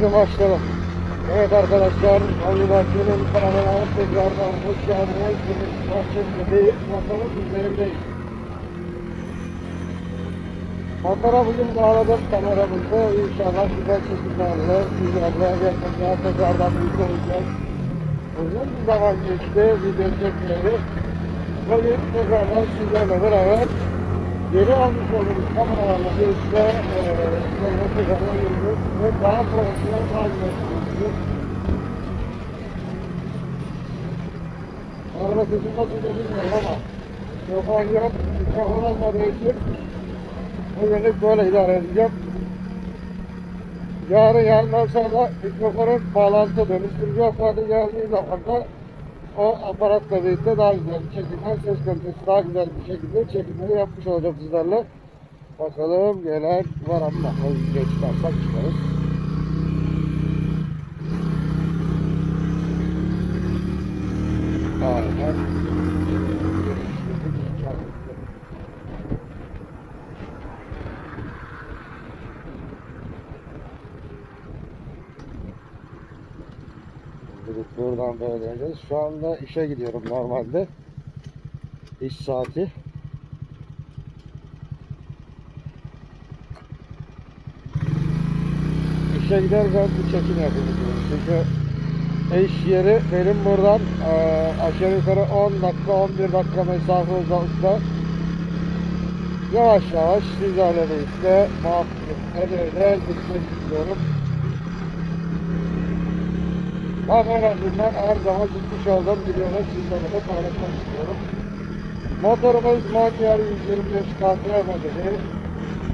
Haydi başlayalım. Evet arkadaşlar, Avlu Bahçe'nin kanalına tekrardan hoş geldiniz. Bugün Bahçe'nin değil, motorun üzerindeyiz. Motora bugün bağladım kameramızı. İnşallah güzel çekimlerle, sizlerle yakında tekrardan birlikte olacağız. Uzun bir zaman geçti video çekmeyeli. Bugün tekrardan sizlerle beraber Yeni almış olduğumuz kameralarla birlikte tekrardan yürüyoruz ve daha profesyonel takip ediyoruz. Araba sesim nasıl da bilmiyorum ama mikrofon yok, mikrofon olmadığı için bugünlük böyle idare edeceğim. Yarın yarından sonra mikrofonun bağlantı dönüştürücü aparatı geldiği zaman da o aparatla birlikte daha güzel bir şekilde ses kalitesi daha güzel bir şekilde çekimleri yapmış olacağım sizlerle. Bakalım gelen var ama hızlıca çıkarsak çıkarız. Aynen. Buradan böyle. Şu anda işe gidiyorum normalde. İş saati. İşe giderken bir çekim yapacağım. Çünkü iş yeri benim buradan eee, aşağı yukarı 10 dakika 11 dakika mesafe uzaklıkta. Yavaş yavaş sizlerle birlikte muhabbet ederek gitmek istiyorum. Ben en azından her zaman gitmiş olduğum videoları sizlerle de paylaşmak istiyorum. Motorumuz Mondial 125 KTM modeli.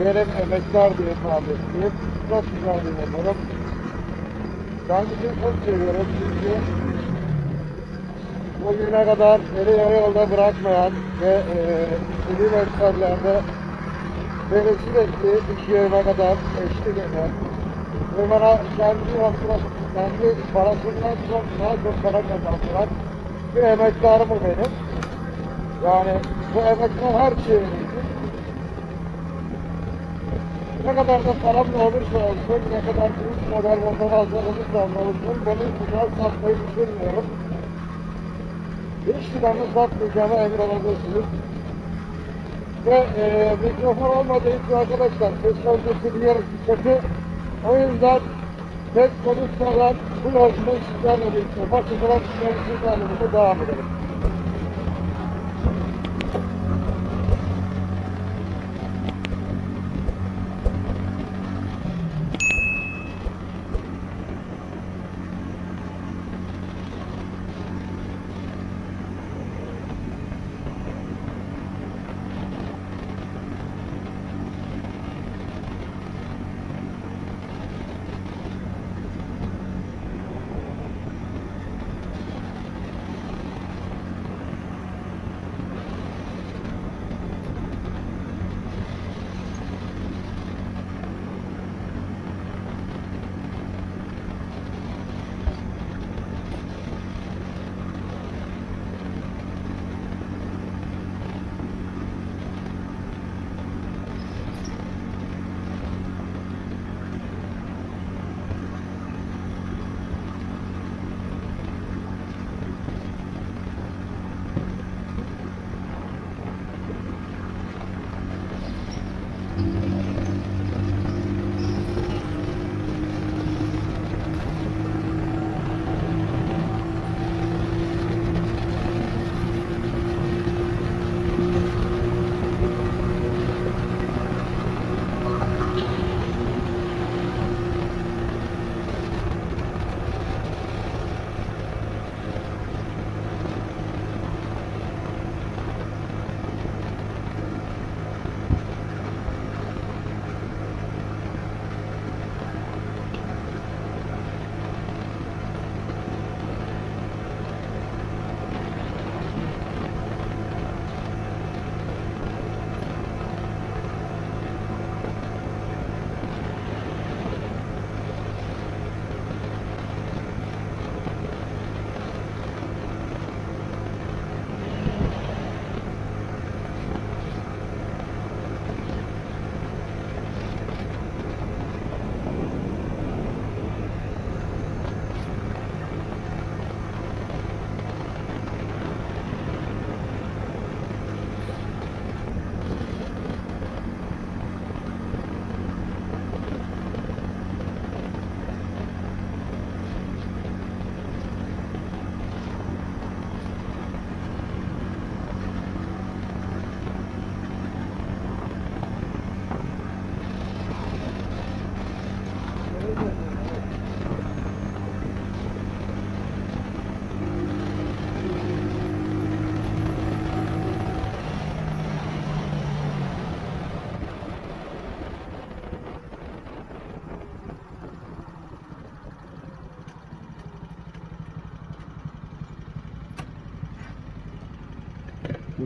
Benim emektar diye tabir ettiğim çok güzel bir motorum. Bunu çok seviyorum çünkü bugüne kadar beni yarı yolda bırakmayan ve e, istediğim ölçülerde beni sürekli iş yerime kadar eşlik eden bana kendi yoksa kendi parasından çok daha çok para kazandıran bir emektarım benim. Yani bu emektar her şeyi ne kadar da param ne olursa olsun, ne kadar büyük model motor olursam olsun, bunu güzel satmayı düşünmüyorum. Hiçbir zaman satmayacağıma emin olabilirsiniz. Ve e, mikrofon olmadığı için arkadaşlar ses kalitesi bir yarısı kötü. O yüzden tek konuşmadan bu yolculuğu sizlerle birlikte başlıklara sizlerle birlikte devam edelim.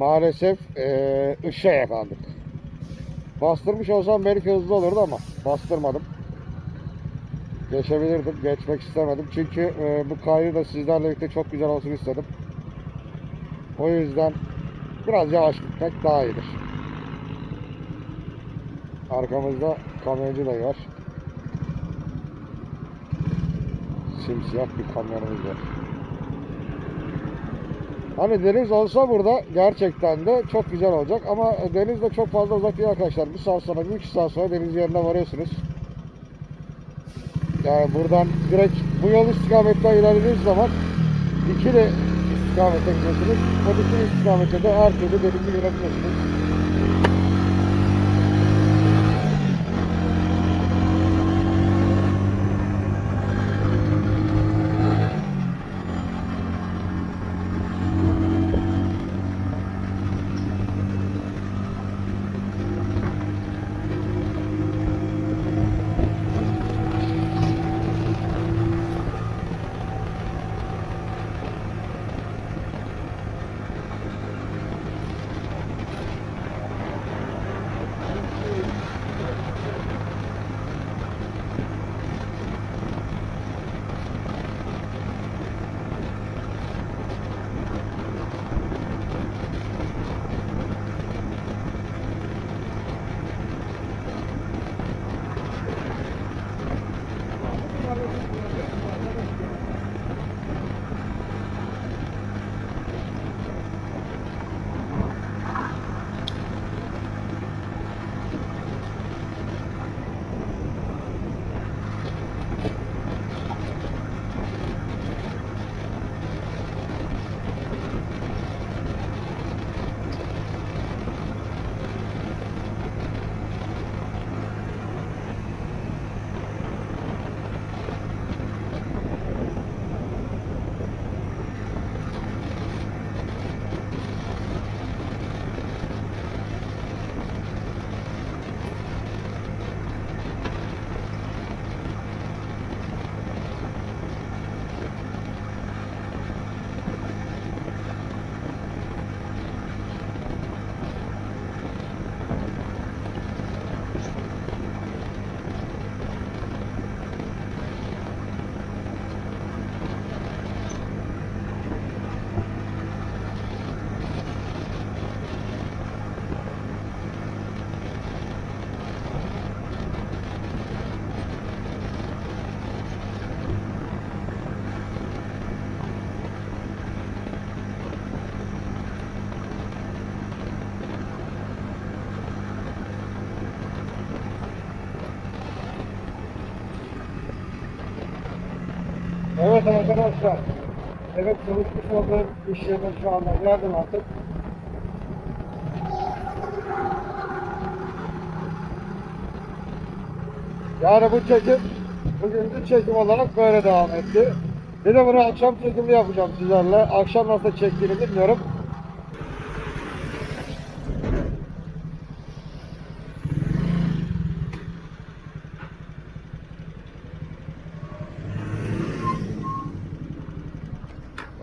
Maalesef eee ışığa yakalandık. Bastırmış olsam belki hızlı olurdu ama bastırmadım. Geçebilirdim. Geçmek istemedim. Çünkü eee, bu kaydı da sizlerle birlikte çok güzel olsun istedim. O yüzden biraz yavaş gitmek daha iyidir. Arkamızda kamyoncu dayı var. Simsiyah bir kamyonumuz var. Hani deniz olsa burada gerçekten de çok güzel olacak ama deniz de çok fazla uzak değil arkadaşlar. Bir saat sonra, bir iki saat sonra deniz yerine varıyorsunuz. Yani buradan direkt bu yol istikametten ilerlediğiniz zaman ikili istikamete gidiyorsunuz. O ikili istikamette de her türlü denizi görebiliyorsunuz. Evet arkadaşlar. Evet çalışmış olduğum iş yerine şu anda geldim artık. Yani bu çekim bugünkü çekim olarak böyle devam etti. Bir de bunu akşam çekimi yapacağım sizlerle. Akşam nasıl çektiğini bilmiyorum.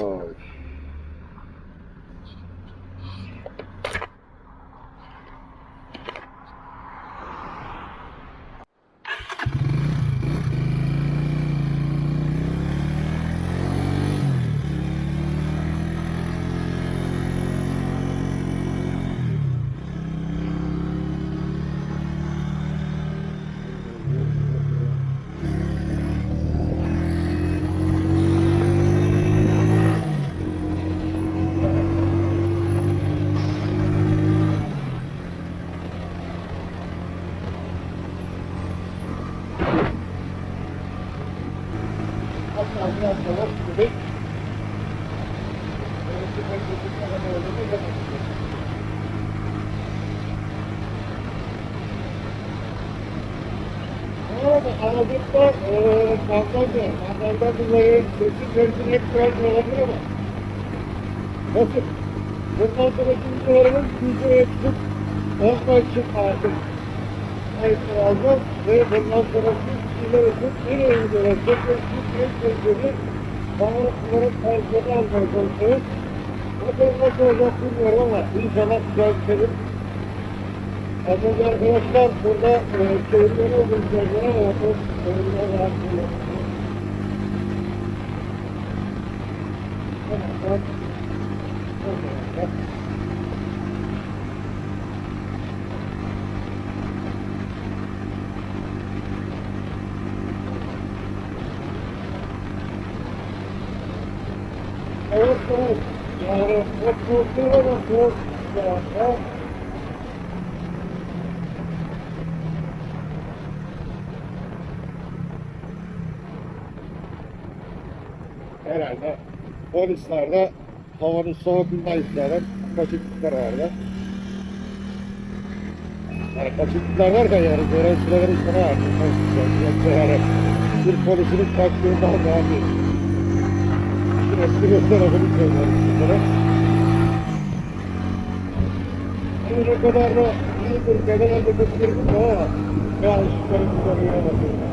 Oy. Hatta biraz yavaş gibi. Böyle bir bekledik, araba olduğunu demek. Bu aradıkta eee bandajı, bandajdan dolayı sesini hep biraz olabilir ama. Bakın, bundan sonra kimselerimiz bizi eksik olmak için artık kayıtlar alacağız ve bundan sonra biz sizler için nereye gidiyorsak ve siz en bana bunların kayıtlarını almaya çalışıyoruz. Bakalım nasıl olacak bilmiyorum ama inşallah güzel bir şeydir. Az arkadaşlar burada e, köyleri olduğunu söylediler ama o köyler değil. Evet, evet. Yani hep soğukluğu ama soğuk şu anda. Herhalde polisler de havanın soğukluğundan istenen kaçıklıklar vardı. Yani kaçıklıklar derken yani gören süreleri sana artık Yoksa yani bir polisinin kaçtığından daha. Sürekli gösteremedi söylerim bunlara. Yani ne kadar da iyidir, ne kadar da kötüdür bilmiyorum ama yani şu karı kurtarıyor bakıyorum.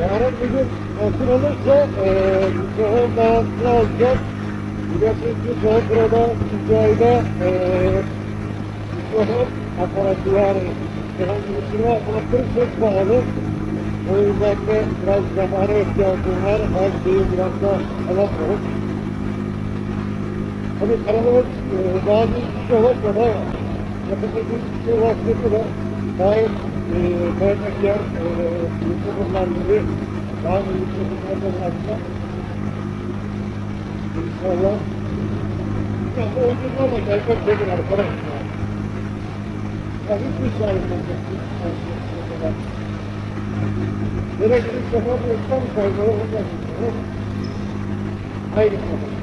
Yarın bir gün nasıl olursa mikrofon dağıtını alacağız. Biliyorsunuz ki Türkiye'de eee mikrofon aparatı yani bir firma aparatları çok pahalı. O yüzden de biraz zamana ihtiyacım var. Her şeyi biraz da alamıyoruz. Tabii kanalımız eee bazı kişi ulaşmadı ama yapacak bir kişi ulaştırdı da gayet eee kaynaklar eee YouTuber'lar gibi iyi YouTuber'lar da ulaşacak. İnşallah. Ya bu ucuz olmayacak. Çok nedir arkadaşlar. Ya hiçbir. Hiçbir şey olmayacak. Nereye gidip sefer yoksa mı faydalı olacak? Bakalım.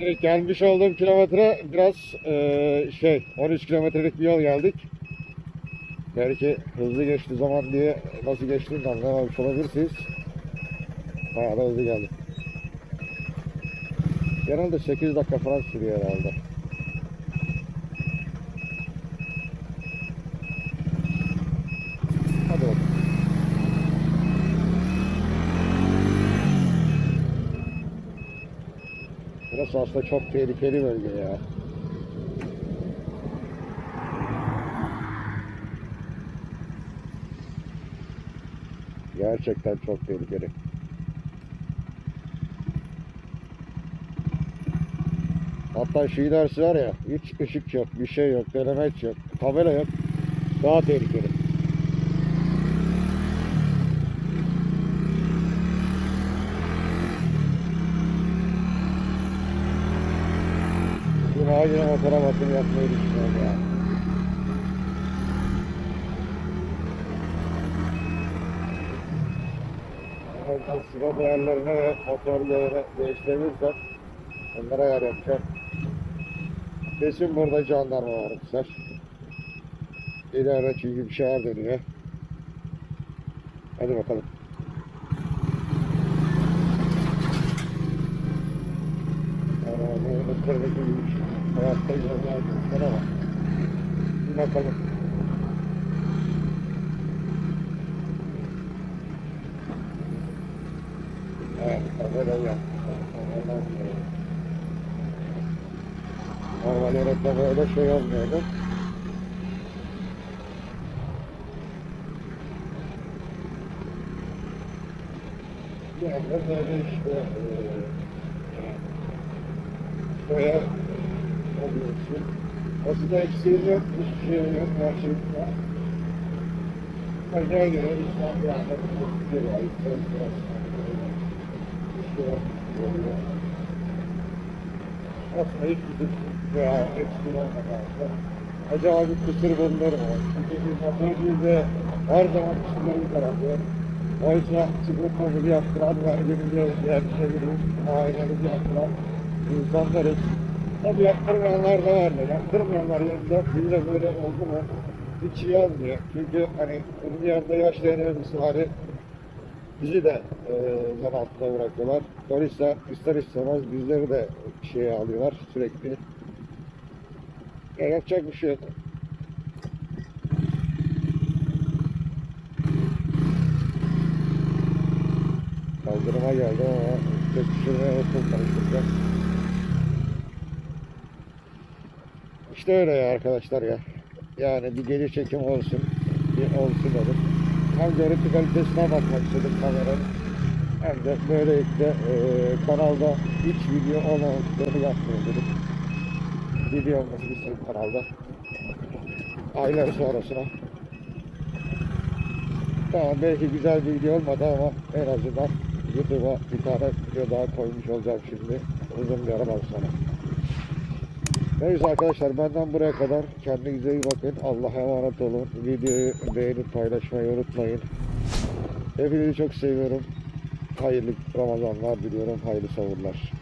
Şimdi gelmiş olduğum kilometre biraz eee, şey 13 kilometrelik bir yol geldik. Belki hızlı geçti zaman diye nasıl geçtiğini anlamamış olabilirsiniz. Bayağı da hızlı geldi. Genelde 8 dakika falan sürüyor herhalde. Hadi bakalım. Burası aslında çok tehlikeli bölge ya. Gerçekten çok tehlikeli. Hatta şu ilerisi var ya, hiç ışık yok, bir şey yok, delemeç yok, tabela yok. Daha tehlikeli. Aynı motora bakım yapmayı düşünüyorum ya. Oradan sıra değerlerine ve motor değerine değiştirebilirsem onlara ayar yapacağım. Kesin burada jandarma var arkadaşlar. İleride çünkü bir şeyler dönüyor. Hadi bakalım. Herhalde mısırdaki gibi Hayatta görmezler ama. Bir bakalım. Evet. Ondan sonra. Normal hayatta böyle şey olmuyordu. Yani böyle işte oluyorsun. Aslında eksiği yok, hiçbir şey yok, her şey var. Hocaya göre İslam bir anda bir. İşte böyle. Aslında hiç bizim veya eksik olmadan acaba bir kusur bulunur mu? Çünkü biz motorcuyuz her zaman kusurları tarafı. Oysa sigortamızı yaptıran, vergimizi yerleşebiliriz, ailemizi yaptıran insanlarız. Tabii yaptırmayanlar da var da yaptırmayanlar yanında biz de böyle oldu mu hiç iyi olmuyor. Çünkü hani bunun yanında yaş deneyimlisi hani bizi de e, zan altında bırakıyorlar. Dolayısıyla ister istemez bizleri de şeye alıyorlar sürekli. Ya yapacak bir şey yok. Kaldırıma geldi ama tek düşürmeye karıştıracak. İşte öyle ya arkadaşlar ya. Yani bir geri çekim olsun. Bir olsun dedim. Hem görüntü kalitesine bakmak istedim kameranın. Hem de böylelikle e, kanalda hiç video olmamışları yapmayayım dedim. Video olmasını istedim kanalda. Aylar sonrasına. Tamam belki güzel bir video olmadı ama en azından YouTube'a bir tane video daha koymuş olacağım şimdi. Uzun bir aradan sonra. Neyse arkadaşlar benden buraya kadar kendinize iyi bakın. Allah'a emanet olun. Videoyu beğenip paylaşmayı unutmayın. Hepinizi çok seviyorum. Hayırlı Ramazanlar diliyorum. Hayırlı savurlar.